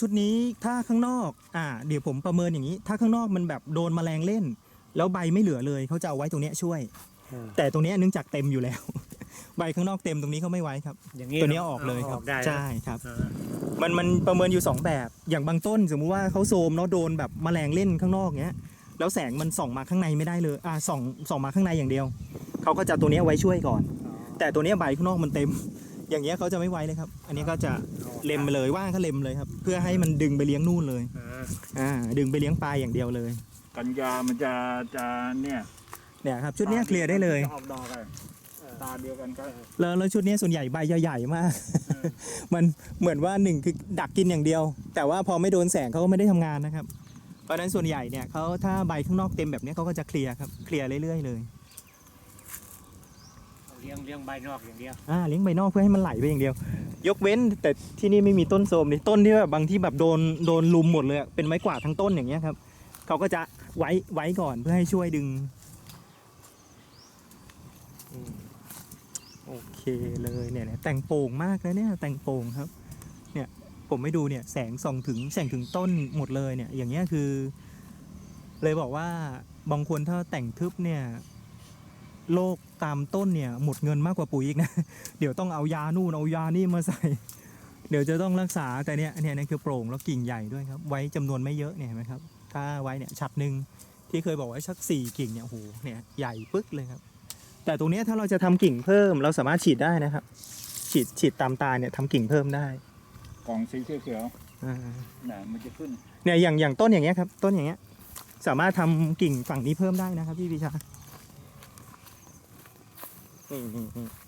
ชุดนี้ถ้าข้างนอกอ่าเดี๋ยวผมประเมินอย่างนี้ ถ้าข้างนอกมันแบบโดนแมลงเล่น แล้วใบไม่เหลือเลยเขาจะเอาไว้ตรงเนี้ยช่วย แต่ตรงเนี้ยเนื่องจากเต็มอยู่แล้ว ใบข้างนอกเต็มตรงนี้เขาไม่ไว้ครับ อย่างนี้ตัวเนี้ยออกเลยครับได้นะใช่ครับอ่ามันมันประเมินอยู่ 2 แบบอย่างบางต้น สมมุติว่าเขาโซมเนาะโดนแบบแมลงเล่นข้างนอกเงี้ยแล้วแสงมันส่องมาข้างในไม่ได้เลยอ่าส่องส่องมาข้างในอย่างเดียวเขาก็จะตัวเนี้ยไว้ช่วยก่อน แต่ตัวเนี้ยใบข้างนอกมันเต็ม อย่างเงี้ยเขาจะไม่ไว้เลยครับ อันนี้ก็จะเล็มไปเลยว่างก็เล็มเลยครับ เพื่อให้มันดึงไปเลี้ยงนู่นเลยอ่าอ่าดึงไปเลี้ยงปลาอย่างเดียวเลย กันยามันจะจะเนี่ยเนี่ยครับชุดเนี้ยเคลียร์ได้เลยจะออกดอกเลยตาเดียวกันก็แล้วแล้วชุดเนี้ยส่วนใหญ่ใบจะใหญ่มาก มันเหมือนว่าหนึ่งคือดักกินอย่างเดียว แต่ว่าพอไม่โดนแสงเขาก็ไม่ได้ทำงานนะครับ เพราะฉะนั้นส่วนใหญ่เนี่ยเขาถ้าใบข้างนอกเต็มแบบเนี้ยเขาก็จะเคลียร์ครับเคลียร์เรื่อยๆเลยเลี้ยงเลี้ยงใบนอกอย่างเดียวอ่าเลี้ยงใบนอกเพื่อให้มันไหลไปอย่างเดียว ยกเว้นแต่ที่นี่ไม่มีต้นโทรมนี่ต้นที่แบบบางที่แบบโดนโดนลุมหมดเลยเป็นไม้กวาดทั้งต้นอย่างเงี้ยครับเขาก็จะไว้ไว้ก่อนเพื่อให้ช่วยดึงโอเคเลยเนี่ยเนี่ยแต่งโป่งมากเลยเนี่ยแต่งโป่งครับ เนี่ยผมไม่ดูเนี่ยแสงส่องถึงแสงถึงต้นหมดเลยเนี่ย อย่างเงี้ยคือ เลยบอกว่าบางคนถ้าแต่งทึบเนี่ย โรคตามต้นเนี่ยหมดเงินมากกว่าปุ๋ยอีกนะ เดี๋ยวต้องเอายานู่นเอายานี่มาใส่ เดี๋ยวจะต้องรักษาแต่เนี่ยเนี่ยเนี่ยคือโปร่งแล้วกิ่งใหญ่ด้วยครับไว้จำนวนไม่เยอะเนี่ยเห็นไหมครับ ถ้าไว้เนี่ยฉัดหนึ่งที่เคยบอกไว้สักสี่กิ่งเนี่ยโอ้โหเนี่ยใหญ่ปึ๊กเลยครับ แต่ตรงเนี้ยถ้าเราจะทำกิ่งเพิ่มเราสามารถฉีดได้นะครับ ฉีดฉีดตามตาเนี่ยทำกิ่งเพิ่มได้กล่องสีเขียวอ่าๆน่ะมันจะขึ้นเนี่ยอย่างอย่างต้นอย่างเงี้ยครับ ต้นอย่างเงี้ยสามารถทำกิ่งฝั่งนี้เพิ่มได้นะครับพี่พิชา Hmm.